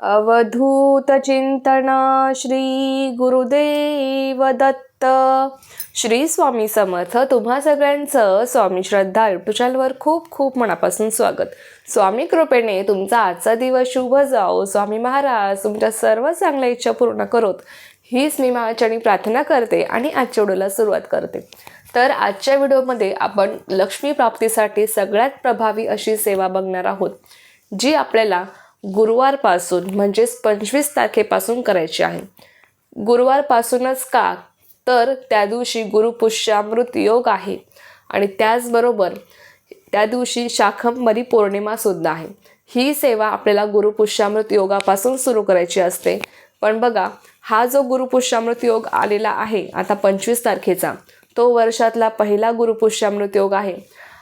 अवधूत चिंतन श्री गुरुदेव दत्त. श्री स्वामी समर्थ तुम्हा सगळ्यांचं स्वामी श्रद्धा युट्यूब चॅनलवर खूप खूप मनापासून स्वागत. स्वामी कृपेने तुमचा आजचा दिवस शुभ जाओ. स्वामी महाराज तुमच्या सर्व चांगल्या इच्छा पूर्ण करोत. हीच मी महाचणी प्रार्थना करते आणि आजच्या व्हिडिओला सुरुवात करते. तर आजच्या व्हिडिओमध्ये आपण लक्ष्मी प्राप्तीसाठी सगळ्यात प्रभावी अशी सेवा बघणार आहोत जी आपल्याला गुरुवारपासून म्हणजेच पंचवीस तारखेपासून करायची आहे. गुरुवारपासूनच का? तर त्या दिवशी गुरुपुष्यामृत योग आहे. आणि त्याचबरोबर त्या दिवशी शाखंबरी पौर्णिमासुद्धा आहे. ही सेवा आपल्याला गुरुपुष्यामृत योगापासून सुरू करायची असते. पण बघा हा जो गुरुपुष्यामृत योग आलेला आहे आता पंचवीस तारखेचा तो वर्षातला पहिला गुरुपुष्यामृत योग आहे.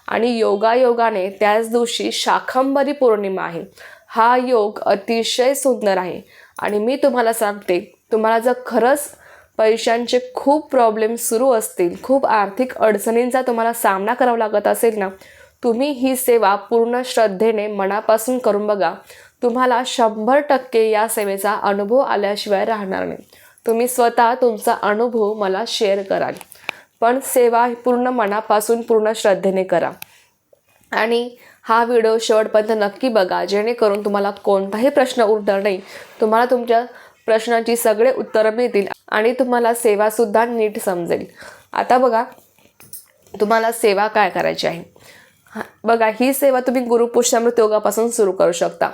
आणि योगायोगाने त्याच दिवशी शाखंबरी पौर्णिमा आहे. हा योग अतिशय सुंदर आहे. आणि मी तुम्हाला सांगते तुम्हाला जर खरंच पैशांचे खूप प्रॉब्लेम सुरू असतील खूप आर्थिक अडचणींचा तुम्हाला सामना करावा लागत असेल ना तुम्ही ही सेवा पूर्ण श्रद्धेने मनापासून करून बघा. तुम्हाला शंभर टक्के या सेवेचा अनुभव आल्याशिवाय राहणार नाही. तुम्ही स्वतः तुमचा अनुभव मला शेअर कराल. पण सेवा ही पूर्ण मनापासून पूर्ण श्रद्धेने करा. आणि हा व्हिडिओ शेवटपर्यंत नक्की बघा जेणेकरून तुम्हाला कोणताही प्रश्न उरणार नाही. तुम्हाला तुमच्या प्रश्नांची सगळे उत्तरं मिळतील आणि तुम्हाला सेवासुद्धा नीट समजेल. आता बघा तुम्हाला सेवा काय करायची आहे? हा- बघा ही सेवा तुम्ही गुरुपुष्यामृत योगापासून सुरू करू शकता.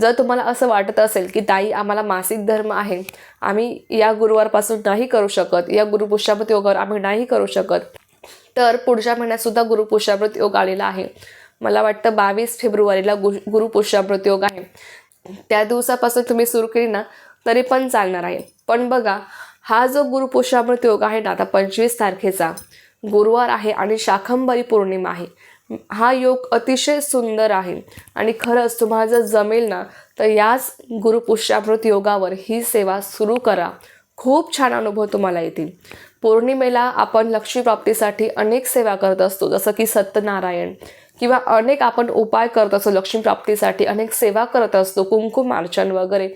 जर तुम्हाला असं वाटत असेल की ताई आम्हाला मासिक धर्म आहे. आम्ही या गुरुवारपासून नाही करू शकत या गुरुपुष्यामृत योगावर आम्ही नाही करू शकत. तर पुढच्या महिन्यातसुद्धा गुरुपुष्यामृत योग आलेला आहे. मला वाटतं बावीस फेब्रुवारीला गु गुरुपुष्यामृत योग आहे. त्या दिवसापासून तुम्ही सुरू केली ना तरी पण चालणार आहे. पण बघा हा जो गुरुपुष्यामृत योग आहे ना आता पंचवीस तारखेचा गुरुवार आहे आणि शाखंबरी पौर्णिमा आहे. हा योग अतिशय सुंदर आहे. आणि खरंच तुम्हाला जर जमेल ना तर याच गुरुपुष्यामृत योगावर ही सेवा सुरू करा. खूप छान अनुभव तुम्हाला येतील. पौर्णिमेला आपण लक्ष्मीप्राप्तीसाठी अनेक सेवा करत असतो जसं की सत्यनारायण किंवा अनेक आपण उपाय करत असतो लक्ष्मीप्राप्तीसाठी अनेक सेवा करत असतो कुंकुम अर्चन वगैरे.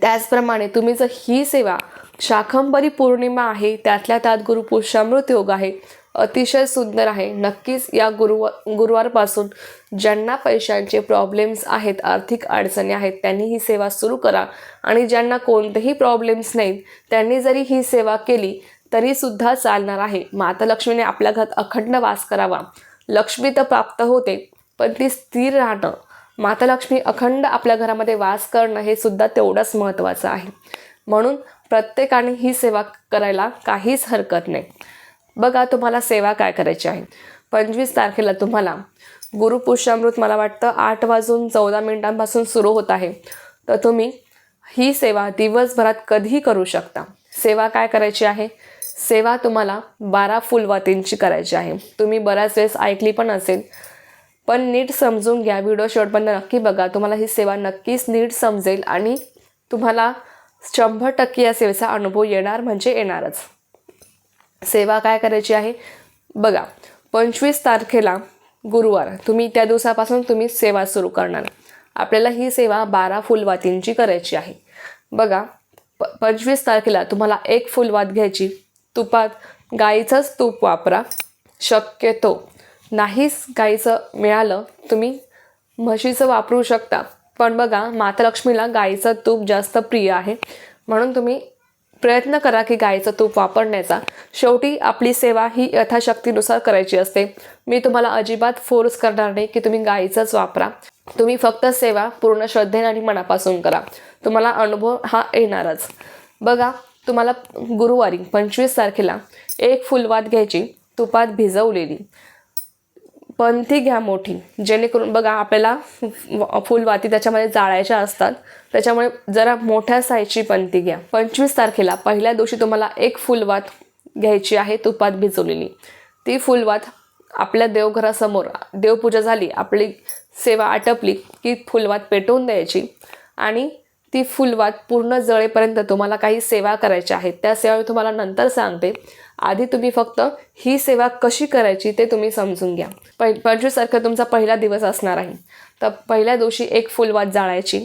त्याचप्रमाणे तुम्ही जर ही सेवा शाखंबरी पौर्णिमा आहे त्यातल्या त्यात गुरुपुरुषामृत योग आहे अतिशय सुंदर आहे. नक्कीच या गुरु गुरुवारपासून ज्यांना पैशांचे प्रॉब्लेम्स आहेत आर्थिक अडचणी आहेत त्यांनी ही सेवा सुरू करा. आणि ज्यांना कोणतेही प्रॉब्लेम्स नाहीत त्यांनी जरी ही सेवा केली तरीसुद्धा चालणार आहे. माता लक्ष्मीने आपल्या घरात अखंड वास करावा. लक्ष्मी तर प्राप्त होते पण ती स्थिर राहणं. माता लक्ष्मी अखंड आपल्या घरामध्ये वास करणं हे सुद्धा तेवढंच महत्त्वाचं आहे. म्हणून प्रत्येकाने ही सेवा करायला काहीच हरकत नाही. बघा तुम्हाला सेवा काय करायची आहे. पंचवीस तारखेला तुम्हाला गुरुपुष्यामृत मला वाटतं आठ वाजून चौदा मिनिटांपासून सुरू होत आहे. तर तुम्ही ही सेवा दिवसभरात कधीही करू शकता. सेवा काय करायची आहे? सेवा तुम्हाला बारा फुलवातींची करायची आहे. तुम्ही बऱ्याच वेळेस ऐकली पण असेल. पण नीट समजून घ्या व्हिडिओ शेवटपर्यंत नक्की बघा. तुम्हाला ही सेवा नक्कीच नीट समजेल आणि तुम्हाला शंभर टक्के या सेवेचा अनुभव येणार म्हणजे येणारच. सेवा काय करायची आहे? बघा पंचवीस तारखेला गुरुवार तुम्ही त्या दिवसापासून तुम्ही सेवा सुरू करणार. आपल्याला ही सेवा बारा फुलवातींची करायची आहे. बघा प पंचवीस तारखेला तुम्हाला एक फुलवात घ्यायची. तुपात गाईचंच तूप वापरा. शक्यतो नाहीच गाईचं मिळालं तुम्ही म्हशीचं वापरू शकता. पण बघा मातालक्ष्मीला गाईचं तूप जास्त प्रिय आहे. म्हणून तुम्ही प्रयत्न करा की गाईचं तूप वापरण्याचा. शेवटी आपली सेवा ही यथाशक्तीनुसार करायची असते. मी तुम्हाला अजिबात फोर्स करणार नाही की तुम्ही गाईचंच वापरा. तुम्ही फक्त सेवा पूर्ण श्रद्धेने आणि मनापासून करा. तुम्हाला अनुभव हा येणारच. बघा तुम्हाला गुरुवारी पंचवीस तारखेला एक फुलवात घ्यायची तुपात भिजवलेली. पंथी घ्या मोठी जेणेकरून बघा आपल्याला फुलवाती त्याच्यामध्ये जाळायच्या असतात. त्याच्यामुळे जरा मोठ्या साईजची पंथी घ्या. पंचवीस तारखेला पहिल्या दिवशी तुम्हाला एक फुलवात घ्यायची आहे तुपात भिजवलेली. ती फुलवात आपल्या देवघरासमोर देवपूजा झाली आपली सेवा आटपली की फुलवात पेटवून द्यायची. आणि ती फुलवात पूर्ण जळेपर्यंत तुम्हाला काही सेवा करायच्या आहेत त्या सेवा मी तुम्हाला नंतर सांगते. आधी तुम्ही फक्त ही सेवा कशी करायची ते तुम्ही समजून घ्या. प पंचवीस तारखे तुमचा पहिला दिवस असणार आहे. तर पहिल्या दिवशी एक फुलवात जाळायची.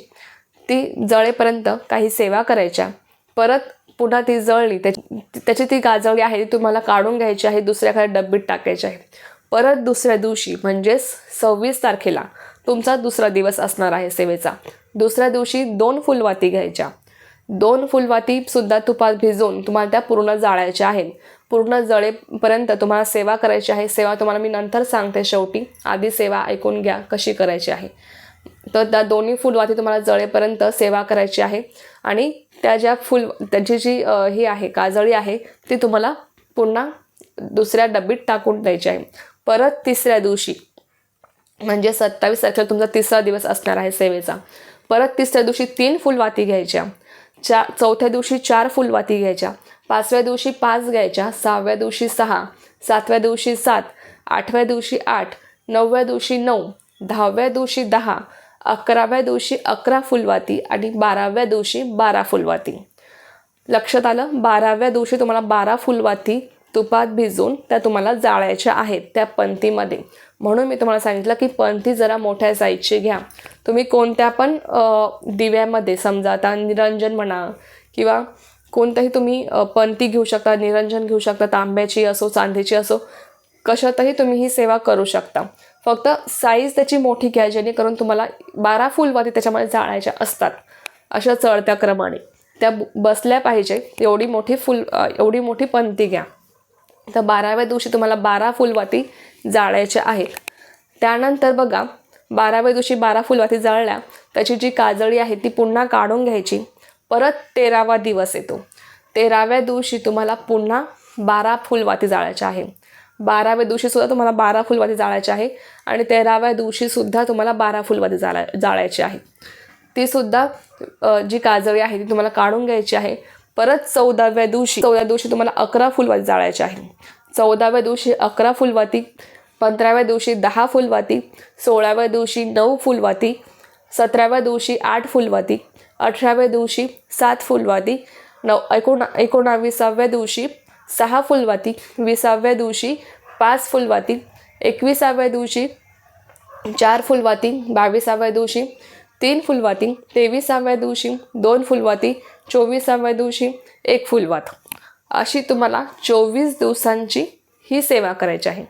ती जळेपर्यंत काही सेवा करायच्या. परत पुन्हा ती जळली त्याची त्याची ती गाजवली आहे ती तुम्हाला काढून घ्यायची आहे दुसऱ्याकडे डब्बीत टाकायची आहे. परत दुसऱ्या दिवशी म्हणजेच सव्वीस तारखेला तुमचा दुसरा दिवस असणार आहे सेवेचा. दुसऱ्या दिवशी दोन फुलवाती घ्यायच्या. दोन फुलवाती सुद्धा तुपात भिजवून तुम्हाला त्या पूर्ण जाळायच्या आहेत. पूर्ण जळेपर्यंत तुम्हाला सेवा करायची आहे. सेवा तुम्हाला मी नंतर सांगते शेवटी. आधी सेवा ऐकून घ्या कशी करायची आहे. तर त्या दोन्ही फुलवाती तुम्हाला जळेपर्यंत सेवा करायची आहे. आणि त्या ज्या फुल त्याची जी ही आहे काजळी आहे ती तुम्हाला पुन्हा दुसऱ्या डब्बीत टाकून द्यायची आहे. परत तिसऱ्या दिवशी म्हणजे सत्तावीस तारखेला तुमचा तिसरा दिवस असणार आहे सेवेचा. परत तिसऱ्या दिवशी तीन फुलवाती घ्यायच्या. चा चौथ्या दिवशी चार फुलवाती घ्यायच्या. पाचव्या दिवशी पाच घ्यायच्या. सहाव्या दिवशी सहा. सातव्या दिवशी सात. आठव्या दिवशी आठ. नवव्या दिवशी नऊ. दहाव्या दिवशी दहा. अकराव्या दिवशी अकरा फुलवाती आणि बाराव्या दिवशी बारा फुलवाती. लक्षात आलं? बाराव्या दिवशी तुम्हाला बारा फुलवाती तुपात भिजून त्या तुम्हाला जाळायच्या आहेत त्या पंथीमध्ये म्हणून मी तुम्हाला सांगितलं की पंथी जरा मोठ्या साईजची घ्या. तुम्ही कोणत्या पण दिव्यामध्ये समजा आता निरंजन म्हणा किंवा कोणतंही तुम्ही पंथी घेऊ शकता निरंजन घेऊ शकता तांब्याची असो चांदीची असो कशातही तुम्ही ही सेवा करू शकता. फक्त साईज त्याची मोठी घ्या जेणेकरून तुम्हाला बारा फुलवाती त्याच्यामध्ये जाळायच्या असतात. अशा चढत्या क्रमाने. त्या बसल्या पाहिजे एवढी मोठी फुल एवढी मोठी पंथी घ्या. तर बाराव्या दिवशी तुम्हाला बारा फुलवाती जाळायच्या आहेत. त्यानंतर बघा बाराव्या दिवशी बारा फुलवाती जाळल्या त्याची जी काजळी आहे ती पुन्हा काढून घ्यायची. परत तेरावा दिवस येतो. तेराव्या दिवशी तुम्हाला पुन्हा बारा फुलवाती जाळायच्या आहे. बाराव्या दिवशी सुद्धा तुम्हाला बारा फुलवाती जाळायची आहे आणि तेराव्या दिवशीसुद्धा तुम्हाला बारा फुलवाती जाळा जाळायची आहे. तीसुद्धा जी काजळी आहे ती तुम्हाला काढून घ्यायची आहे. परत चौदाव्या दिवशी चौदा दिवशी तुम्हाला अकरा फुलवाती जाळायची आहे चौदाव्या दिवशी अकरा फुलवाती पंधराव्या दिवशी दहा फुलवाती सोळाव्या दिवशी नऊ फुलवाती सतराव्या दिवशी आठ फुलवाती अठराव्या दिवशी सात फुलवाती नऊ एकोणा एकोणाविसाव्या दिवशी सहा फुलवाती विसाव्या दिवशी पाच फुलवाती एकविसाव्या दिवशी चार फुलवाती बावीसाव्या दिवशी तीन फुलवाती तेविसाव्या दिवशी दोन फुलवाती चोवीसाव्या दिवशी एक फुलवात. अशी तुम्हाला चोवीस दिवसांची ही सेवा करायची आहे.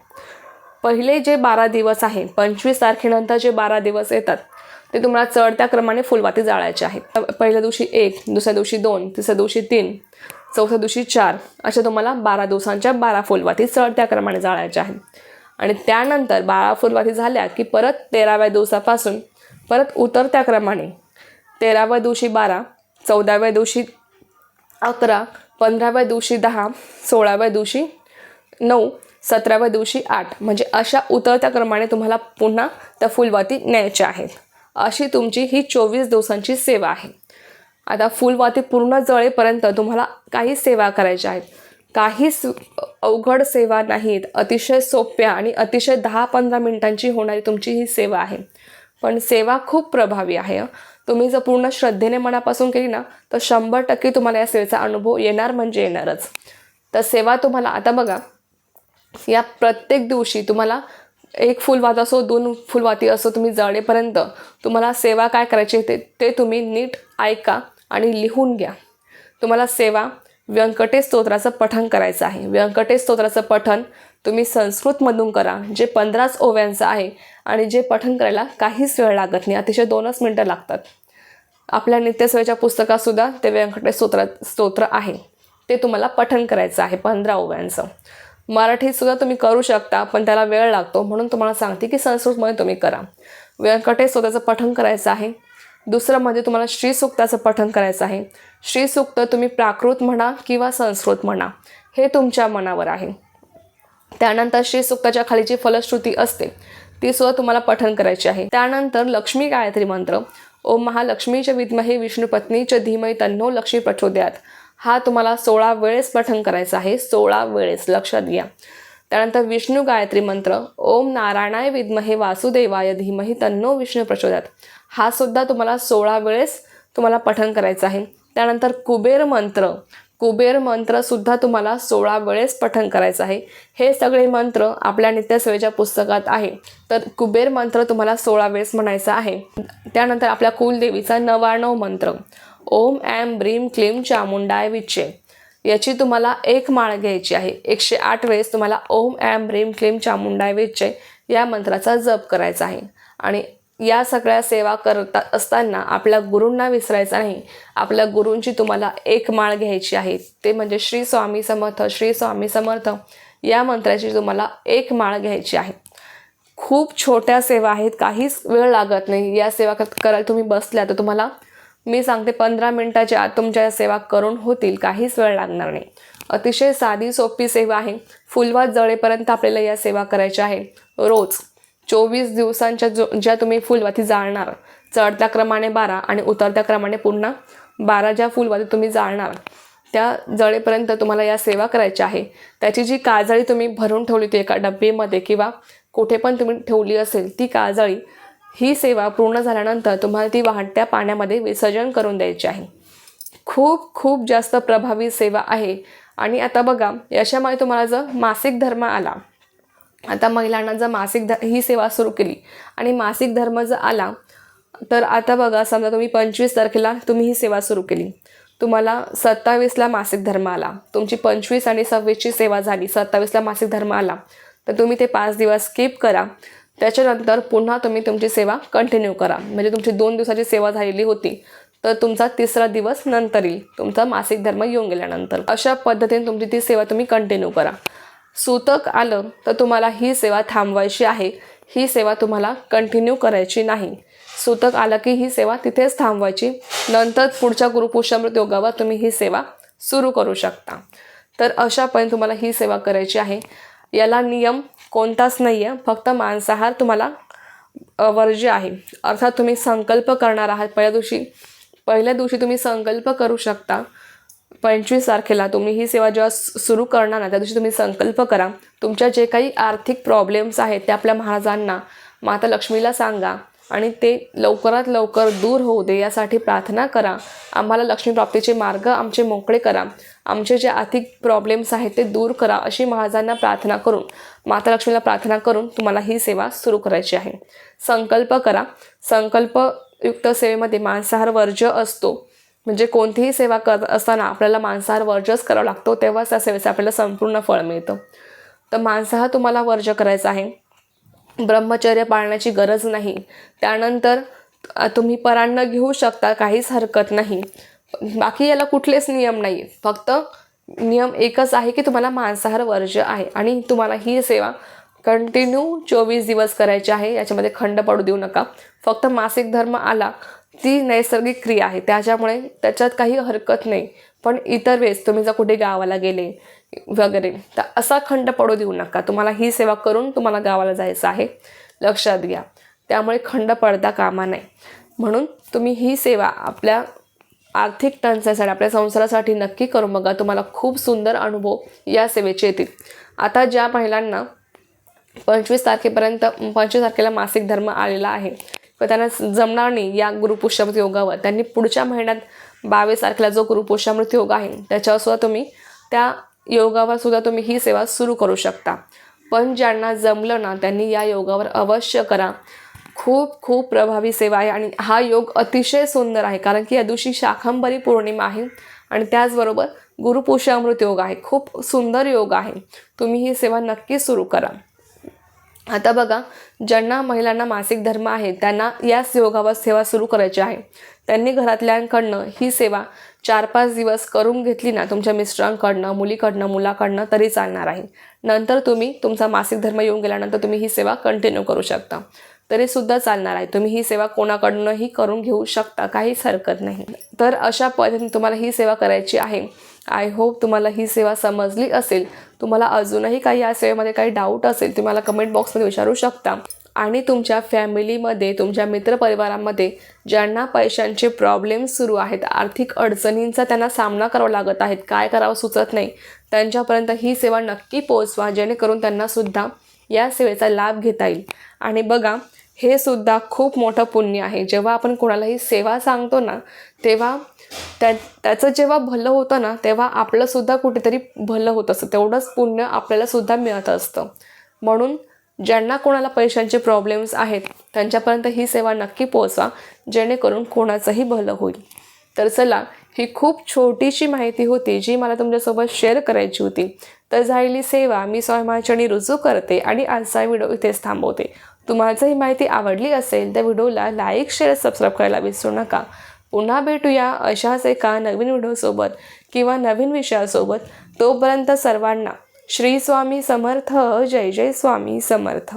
पहिले जे बारा दिवस आहे पंचवीस तारखेनंतर जे बारा दिवस येतात ते तुम्हाला चढत्या क्रमाने फुलवाती जाळायचे आहेत. पहिल्या दिवशी एक दुसऱ्या दिवशी दोन तिसऱ्या दिवशी तीन चौथ्या दिवशी चार अशा तुम्हाला बारा दिवसांच्या बारा फुलवाती चढत्या क्रमाने जाळायच्या आहेत. आणि त्यानंतर बारा फुलवाती झाल्या की परत तेराव्या दिवसापासून परत उतरत्या क्रमाने तेराव्या दिवशी बारा चौदाव्या दिवशी अकरा पंधराव्या दिवशी दहा सोळाव्या दिवशी नऊ सतराव्या दिवशी आठ. म्हणजे अशा उतरत्या क्रमाने तुम्हाला पुन्हा त्या फुलवाती न्यायच्या आहेत. अशी तुमची ही चोवीस दिवसांची सेवा आहे. आता फुलवाती पूर्ण जळेपर्यंत तुम्हाला काही सेवा करायच्या आहेत. काहीच अवघड सेवा नाहीत. अतिशय सोप्या आणि अतिशय दहा पंधरा मिनिटांची होणारी तुमची ही सेवा आहे. पण सेवा खूप प्रभावी आहे. तुम्ही जर पूर्ण श्रद्धेने मनापासून केली ना तर शंभर टक्के तुम्हाला या सेवेचा अनुभव येणार म्हणजे येणारच. तर सेवा तुम्हाला आता बघा या प्रत्येक दिवशी तुम्हाला एक फुलवात असो दोन फुलवाती असो तुम्ही जळेपर्यंत तुम्हाला सेवा काय करायची आहे ते ते तुम्ही नीट ऐका आणि लिहून घ्या. तुम्हाला सेवा व्यंकटेश स्तोत्राचं पठण करायचं आहे. व्यंकटेश स्तोत्राचं पठण तुम्ही संस्कृतमधून करा जे पंधराच ओव्यांचं आहे आणि जे पठन करायला काहीच वेळ लागत नाही अतिशय दोनच मिनटं लागतात. आपल्या नित्यसेवेच्या पुस्तकातसुद्धा ते व्यंकटेश स्तोत्र स्तोत्र आहे. ते तुम्हाला पठन करायचं आहे पंधरा ओव्यांचं. मराठीत सुद्धा तुम्ही करू शकता पण त्याला वेळ लागतो म्हणून तुम्हाला सांगते की संस्कृतमध्ये तुम्ही करा. व्यंकटेश स्तोत्राचं पठन करायचं आहे. दुसरं म्हणजे तुम्हाला श्रीसूक्ताचं पठन करायचं आहे. श्रीसूक्त तुम्ही प्राकृत म्हणा किंवा संस्कृत म्हणा हे तुमच्या मनावर आहे. त्यानंतर श्रीसुक्ताच्या खाली जी फलश्रुती असते ती सुद्धा तुम्हाला पठन करायची आहे. त्यानंतर लक्ष्मी गायत्री मंत्र ओम महालक्ष्मीच्या विद्महे विष्णुपत्नीच्या धीमय तन्नो लक्ष्मी प्रचोदयात. हा तुम्हाला सोळा वेळेस पठन करायचा आहे सोळा वेळेस लक्षात घ्या. त्यानंतर विष्णू गायत्री मंत्र ओम नारायणाय विद्महे वासुदेवाय धीमही तन्नो विष्णू प्रचोदयात. हा सुद्धा तुम्हाला सोळा वेळेस तुम्हाला पठन करायचा आहे. त्यानंतर कुबेर मंत्र कुबेर मंत्रसुद्धा तुम्हाला सोळा वेळेस पठन करायचं आहे. हे सगळे मंत्र आपल्या नित्यसेवेच्या पुस्तकात आहे. तर कुबेर मंत्र तुम्हाला सोळा वेळेस म्हणायचा आहे. त्यानंतर आपल्या कुलदेवीचा नवाणव मंत्र. ओम ॲम ब्रीम क्लीम चामुंडाय विचे याची तुम्हाला एक माळ घ्यायची आहे. एकशे आठ वेळेस तुम्हाला ओम ॲम ब्रीम क्लीम चामुंडाय विचे या मंत्राचा जप करायचा आहे. आणि या सगळ्या सेवा करत असताना आपल्या गुरूंना विसरायचं नाही. आपल्या गुरूंची तुम्हाला एक माळ घ्यायची आहे. ते म्हणजे श्री स्वामी समर्थ श्री स्वामी समर्थ या मंत्राची तुम्हाला एक माळ घ्यायची आहे. खूप छोट्या सेवा आहेत. काहीच वेळ लागत नाही. या सेवा करायला तुम्ही बसल्या तर तुम्हाला मी सांगते पंधरा मिनटाच्या आत तुमच्या सेवा करून होतील. काहीच वेळ लागणार नाही. अतिशय साधी सोपी सेवा आहे. फुलवा जळेपर्यंत आपल्याला या सेवा करायच्या आहे. रोज. चोवीस दिवसांच्या जो ज्या तुम्ही फुलवाती जाळणार चढत्या क्रमाने बारा आणि उतरत्या क्रमाने पुन्हा बारा ज्या फुलवाती तुम्ही जाळणार त्या जळेपर्यंत तुम्हाला या सेवा करायच्या आहे. त्याची जी काजळी तुम्ही भरून ठेवली होती एका डब्बेमध्ये किंवा कुठे पण तुम्ही ठेवली असेल ती काजळी ही सेवा पूर्ण झाल्यानंतर तुम्हाला ती वाहत्या पाण्यामध्ये विसर्जन करून द्यायची आहे. खूप खूप जास्त प्रभावी सेवा आहे. आणि आता बघा याच्यामुळे तुम्हाला जर मासिक धर्म आला आता महिलांना जर मासिक ध ही सेवा सुरू केली आणि मासिक धर्म जर आला तर आता बघा समजा तुम्ही पंचवीस तारखेला तुम्ही ही सेवा सुरू केली. तुम्हाला सत्तावीसला मासिक धर्म आला. तुमची पंचवीस आणि सव्वीसची सेवा झाली. सत्तावीसला मासिक धर्म आला. तर तुम्ही ते पाच दिवस स्किप करा. त्याच्यानंतर पुन्हा तुम्ही तुमची सेवा कंटिन्यू करा. म्हणजे तुमची दोन दिवसाची सेवा झालेली होती तर तुमचा तिसरा दिवस नंतर येईल. तुमचा मासिक धर्म येऊन गेल्यानंतर. अशा पद्धतीने तुमची ती सेवा तुम्ही कंटिन्यू करा. सूतक आलं तर तुम्हाला ही सेवा थांबवायची आहे. ही सेवा तुम्हाला कंटिन्यू करायची नाही. सूतक आलं की ही सेवा तिथेच थांबवायची. नंतर पुढच्या गुरुपुष्यामृत योगावर तुम्ही ही सेवा सुरू करू शकता. तर अशा पण तुम्हाला ही सेवा करायची आहे. याला नियम कोणताच नाही आहे फक्त मांसाहार तुम्हाला वर्ज्य आहे. अर्थात तुम्ही संकल्प करणार आहात. पहिल्या दिवशी पहिल्या दिवशी तुम्ही संकल्प करू शकता. पंचवीस तारखेला तुम्ही ही सेवा जेव्हा सुरू करणार ना त्या दिवशी तुम्ही संकल्प करा. तुमच्या जे काही आर्थिक प्रॉब्लेम्स आहेत ते आपल्या महाराजांना माता लक्ष्मीला सांगा आणि ते लवकरात लवकर दूर होऊ दे यासाठी प्रार्थना करा. आम्हाला लक्ष्मी प्राप्तीचे मार्ग आमचे मोकळे करा. आमचे जे आर्थिक प्रॉब्लेम्स आहेत ते दूर करा अशी महाराजांना प्रार्थना करून माता लक्ष्मीला प्रार्थना करून तुम्हाला ही सेवा सुरू करायची आहे. संकल्प करा. संकल्पयुक्त सेवेमध्ये मांसाहार वर्ज्य असतो. म्हणजे कोणतीही सेवा करत असताना आपल्याला मांसाहार वर्जच करावा लागतो तेव्हाच त्या सेवेचं आपल्याला संपूर्ण फळ मिळतं. तर मांसाहार तुम्हाला वर्ज करायचा आहे. ब्रह्मचर्य पाळण्याची गरज नाही. त्यानंतर तुम्ही परान्न घेऊ शकता काहीच हरकत नाही. बाकी याला कुठलेच नियम नाही. फक्त नियम एकच आहे की तुम्हाला मांसाहार वर्ज आहे आणि तुम्हाला ही सेवा कंटिन्यू चोवीस दिवस करायची आहे. याच्यामध्ये खंड पडू देऊ नका. फक्त मासिक धर्म आला ती नैसर्गिक क्रिया आहे. त्याच्यामुळे त्याच्यात काही हरकत नाही. पण इतर वेळेस तुम्ही जर कुठे गावाला गेले वगैरे तर असा खंड पडू देऊ नका. तुम्हाला ही सेवा करून तुम्हाला गावाला जायचं आहे. लक्षात घ्या. त्यामुळे खंड पडता कामा नाही म्हणून तुम्ही ही सेवा आपल्या आर्थिक टंचाईसाठी आपल्या संसारासाठी नक्की करून बघा. तुम्हाला खूप सुंदर अनुभव या सेवेचे येतील. आता ज्या महिलांना पंचवीस तारखेपर्यंत पंचवीस तारखेला मासिक धर्म आलेला आहे व त्यांना जमणार नाही या गुरुपुष्यामृत योगावर. त्यांनी पुढच्या महिन्यात बावीस तारखेला जो गुरुपुष्यामृत योग आहे त्याच्यावर सुद्धा तुम्ही त्या योगावर सुद्धा तुम्ही ही सेवा सुरू करू शकता. पण ज्यांना जमलं ना त्यांनी या योगावर अवश्य करा. खूप खूप प्रभावी सेवा आहे आणि हा योग अतिशय सुंदर आहे कारण की या दिवशी शाखंबरी पौर्णिमा आहे आणि त्याचबरोबर गुरुपुष्यामृत योग आहे. खूप सुंदर योग आहे. तुम्ही ही सेवा नक्की सुरू करा. आता बघा ज्यांना महिलांना मासिक धर्म आहे त्यांना याच योगावर सेवा सुरू करायची आहे. त्यांनी घरातल्यांकडनं ही सेवा चार पाच दिवस करून घेतली ना तुमच्या मिस्टरांकडनं मुलीकडनं मुलाकडनं तरी चालणार आहे. नंतर तुम्ही तुमचा मासिक धर्म येऊन गेल्यानंतर तुम्ही ही सेवा कंटिन्यू करू शकता. तरीसुद्धा चालणार आहे. तुम्ही ही सेवा कोणाकडूनही करून घेऊ शकता काहीच हरकत नाही. तर अशा पद्धतीने तुम्हाला ही सेवा करायची आहे. आय होप तुम्हाला ही सेवा समजली असेल. तुम्हाला अजूनही काही या सेवेमध्ये काही डाऊट असेल तुम्ही मला कमेंट बॉक्समध्ये विचारू शकता. आणि तुमच्या फॅमिलीमध्ये तुमच्या मित्रपरिवारामध्ये ज्यांना पैशांचे प्रॉब्लेम सुरू आहेत आर्थिक अडचणींचा त्यांना सामना करावा लागत आहेत काय करावं सुचत नाही त्यांच्यापर्यंत ही सेवा नक्की पोहोचवा जेणेकरून त्यांनासुद्धा या सेवेचा लाभ घेता येईल. आणि बघा हे सुद्धा खूप मोठं पुण्य आहे. जेव्हा आपण कोणालाही सेवा सांगतो ना तेव्हा त्या त्याचं जेव्हा भलं होतं ना तेव्हा आपलंसुद्धा कुठेतरी भलं होत असतं. तेवढंच पुण्य आपल्यालासुद्धा मिळत असतं. म्हणून ज्यांना कोणाला पैशांचे प्रॉब्लेम्स आहेत त्यांच्यापर्यंत ही सेवा नक्की पोहोचवा जेणेकरून कोणाचंही भलं होईल. तर चला ही खूप छोटीशी माहिती होती जी मला तुमच्यासोबत शेअर करायची होती. तर झालेली सेवा मी स्वयंमाचरणी रुजू करते आणि आजचा व्हिडिओ इथेच थांबवते. तुम्हाला जर ही माहिती आवडली असेल तर व्हिडिओला लाईक शेअर सबस्क्राईब करायला विसरू नका. पुन्हा भेटूया अशाच एका नवीन व्हिडिओसोबत किंवा नवीन विषयासोबत. तोपर्यंत सर्वांना श्री स्वामी समर्थ जय जय स्वामी समर्थ.